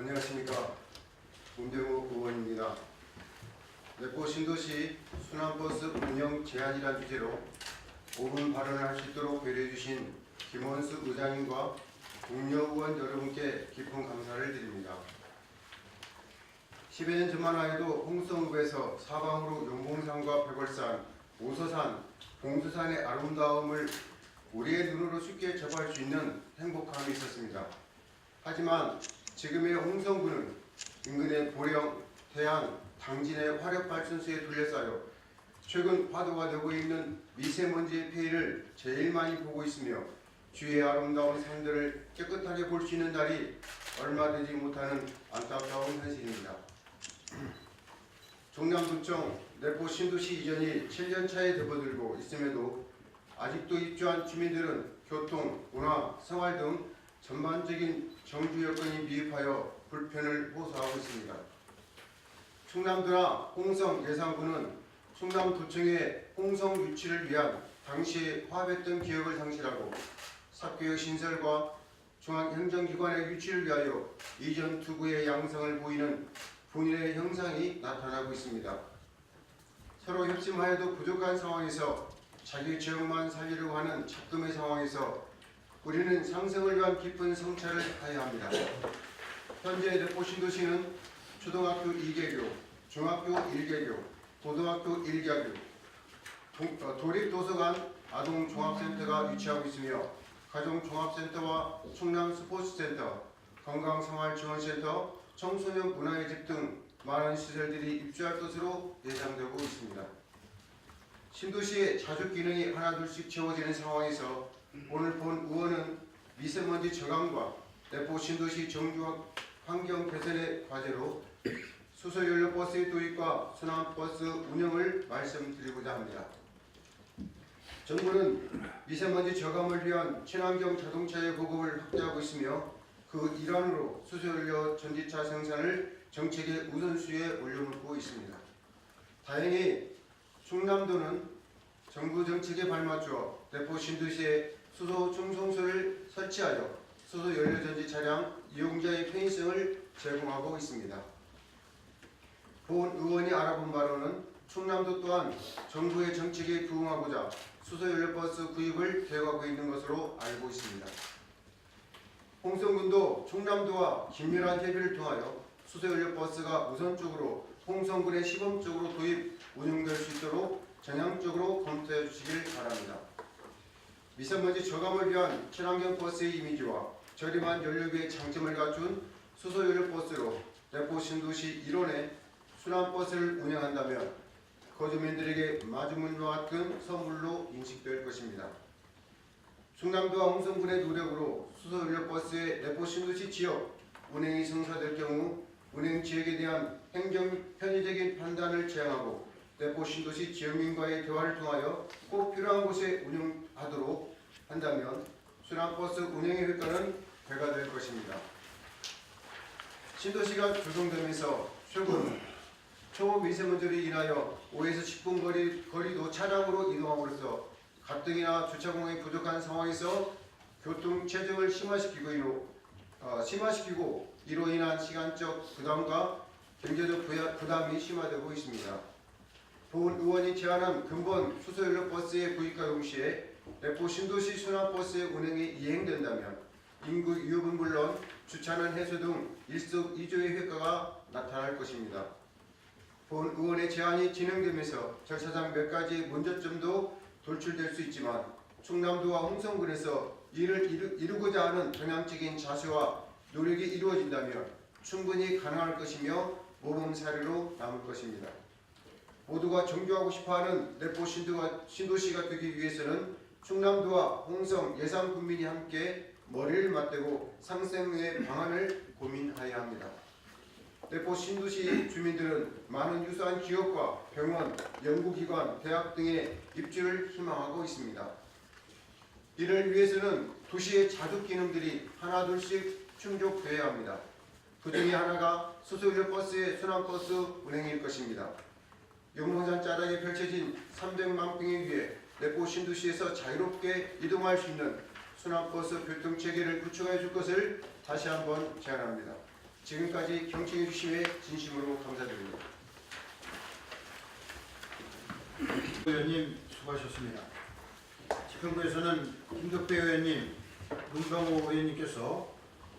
안녕하십니까 문대호 의원입니다. 내포 신도시 순환버스 운영 제한이란 주제로 5분 발언을 할 수 있도록 배려해 주신 김원수 의장님과 동료 의원 여러분께 깊은 감사를 드립니다. 10여 년 전만 하여도 홍성읍에서 사방으로 용봉산과 백월산, 오서산, 봉수산의 아름다움을 우리의 눈으로 쉽게 접할 수 있는 행복함이 있었습니다. 하지만 지금의 홍성군은 인근의 보령, 태안, 당진의 화력 발전소에 둘러싸여 최근 화두가 되고 있는 미세먼지의 피해를 제일 많이 보고 있으며 주위의 아름다운 산들을 깨끗하게 볼 수 있는 날이 얼마 되지 못하는 안타까운 현실입니다. 종남도청 내포 신도시 이전이 7년 차에 접어들고 있음에도 아직도 입주한 주민들은 교통, 문화, 생활 등 전반적인 정주 여건이 미흡하여 불편을 호소하고 있습니다. 충남도나 홍성 예산구는 충남도청의 홍성 유치를 위한 당시에 화합했던 기억을 상실하고 사교육 신설과 중앙행정기관의 유치를 위하여 이전 투구의 양상을 보이는 본인의 형상이 나타나고 있습니다. 서로 협심하여도 부족한 상황에서 자기 지역만 살리려고 하는 작금의 상황에서 우리는 상생을 위한 깊은 성찰을 해야 합니다. 현재 내포 신 도시는 초등학교 2개교, 중학교 1개교, 고등학교 1개교, 어, 도립도서관 아동종합센터가 위치하고 있으며 가정종합센터와 충남 스포츠센터, 건강생활지원센터, 청소년 문화의 집 등 많은 시설들이 입주할 것으로 예상되고 있습니다. 신도시의 자주 기능이 하나둘씩 채워지는 상황에서 오늘 본 의원은 미세먼지 저감과 내포 신도시 정주 환경 개선의 과제로 수소연료 버스의 도입과 순환버스 운영을 말씀드리고자 합니다. 정부는 미세먼지 저감을 위한 친환경 자동차의 보급을 확대하고 있으며 그 일환으로 수소연료 전기차 생산을 정책의 우선순위에 올려놓고 있습니다. 다행히 충남도는 정부 정책에 발맞추어 대포 신도시에 수소 충송소를 설치하여 수소 연료 전지 차량 이용자의 편의성을 제공하고 있습니다. 본 의원이 알아본 바로는 충남도 또한 정부의 정책에 부응하고자 수소 연료 버스 구입을 계획하고 있는 것으로 알고 있습니다. 홍성군도 충남도와 긴밀한 협의를 통하여 수소 연료 버스가 우선적으로 홍성군에 시범적으로 도입 운영될 수 있도록 전향적으로 검토해 주시길 바랍니다. 미세먼지 저감을 위한 친환경 버스의 이미지와 저렴한 연료비의 장점을 갖춘 수소 연료 버스로 대포 신도시 일원에 순환 버스를 운영한다면 거주민들에게 마주문과 같은 선물로 인식될 것입니다. 충남도와 홍성군의 노력으로 수소 연료 버스의 대포 신도시 지역 운행이 성사될 경우 운행 지역에 대한 행정 편의적인 판단을 제한하고 대포 신도시 지역민과의 대화를 통하여 꼭 필요한 곳에 운영하도록 한다면 순환버스 운영의 효과는 배가 될 것입니다. 신도시가 조성되면서 최근 초미세먼지로 인하여 5에서 10분 거리, 거리도 차량으로 이동함으로써 가뜩이나 주차 공간이 부족한 상황에서 교통 체증을 심화시키고 어, 심화시키고 이로 인한 시간적 부담과 경제적 부담이 심화되고 있습니다. 본 의원이 제안한 근본 수소연료 버스의 구입과 동시에 내포 신도시 순환버스의 운행이 이행된다면 인구 유입은 물론 주차난 해소 등 일석이조의 효과가 나타날 것입니다. 본 의원의 제안이 진행되면서 절차상 몇 가지 문제점도 돌출될 수 있지만 충남도와 홍성군에서 이를 이루, 이루고자 하는 전향적인 자세와 노력이 이루어진다면 충분히 가능할 것이며 모범 사례로 남을 것입니다. 모두가 정교하고 싶어하는 내포 신도시가 되기 위해서는 충남도와 홍성 예산 군민이 함께 머리를 맞대고 상생의 방안을 고민해야 합니다. 내포 신도시 주민들은 많은 유사한 기업과 병원, 연구기관, 대학 등의 입주를 희망하고 있습니다. 이를 위해서는 도시의 자주 기능들이 하나둘씩 충족되어야 합니다. 그 중에 하나가 수소연료 버스의 순환버스 운행일 것입니다. 용문산 자락에 펼쳐진 300만 평에 위해 내포 신도시에서 자유롭게 이동할 수 있는 순환버스 교통체계를 구축해 줄 것을 다시 한번 제안합니다. 지금까지 경청해 주심에 진심으로 감사드립니다. 의원님 수고하셨습니다. 집행부에서는 김덕배 의원님, 문병호 의원님께서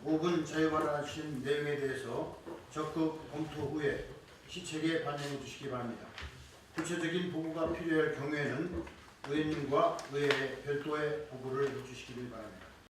5분 자유 발언하신 내용에 대해서 적극 검토 후에 시책에 반영해 주시기 바랍니다. 구체적인 보고가 필요할 경우에는 의원님과 의회에 별도의 보고를 해주시기 바랍니다.